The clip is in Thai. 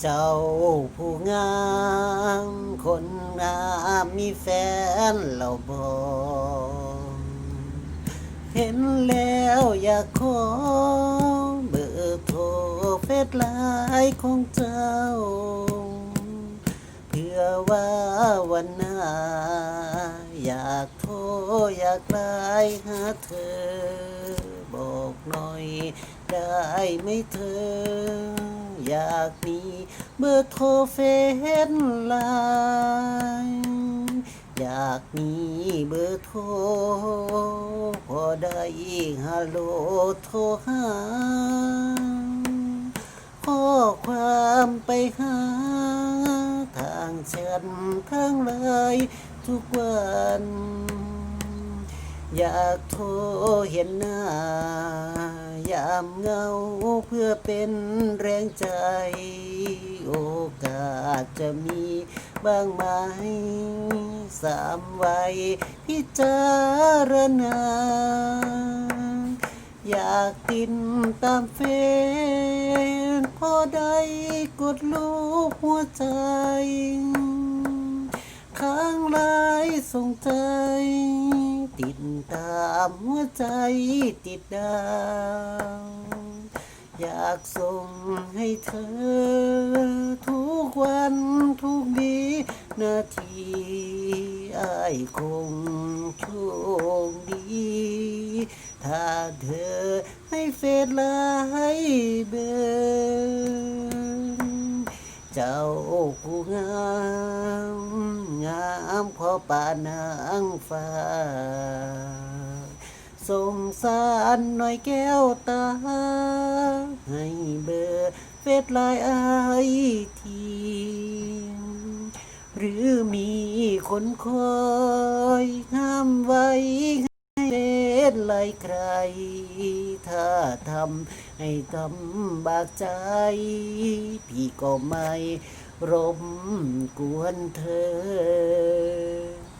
เจ้าผู้งามคนงามมีแฟนเราบอกเห็นแล้วอยากขอเบอร์โทรเฟซไลน์ของเจ้า เพื่อว่าวันหน้า อยากโทรอยากไลน์หาเธอ บอกหน่อยได้ไหมเธอ อยากมีเบอร์โทรเฟซไลน์อยากมีเบอร์โทรพอได้ฮัลโหลโทรหาข้อความไปหา ทางแชททางไลน์ทุกวัน อยากโทรเห็นหน้ายามเงาเพื่อเป็นแรงใจ โอกาสจะมีบ้างไหม สามวัยพิจารณา อยากติดตามเฟซพอได้กดลูกหัวใจข้างลายส่งใจ ติดตามหัวใจติดดาวอยากส่งให้เธอ ทุกวันทุกดีนาทีอายคงโชคดี ถ้าเธอให้เฟซไลน์เบอร์ เจ้าผู้งามงามพอป่านางฟ้าสงสารหน่อยแก้วตา ให้เบอร์เฟซไลน์อายทีหรือมีคนคอยห้ามไว้ ให้เล็ดไลใคร ถ้าทำให้ทำบากใจ พี่ก็ไม่รบกวนเธอ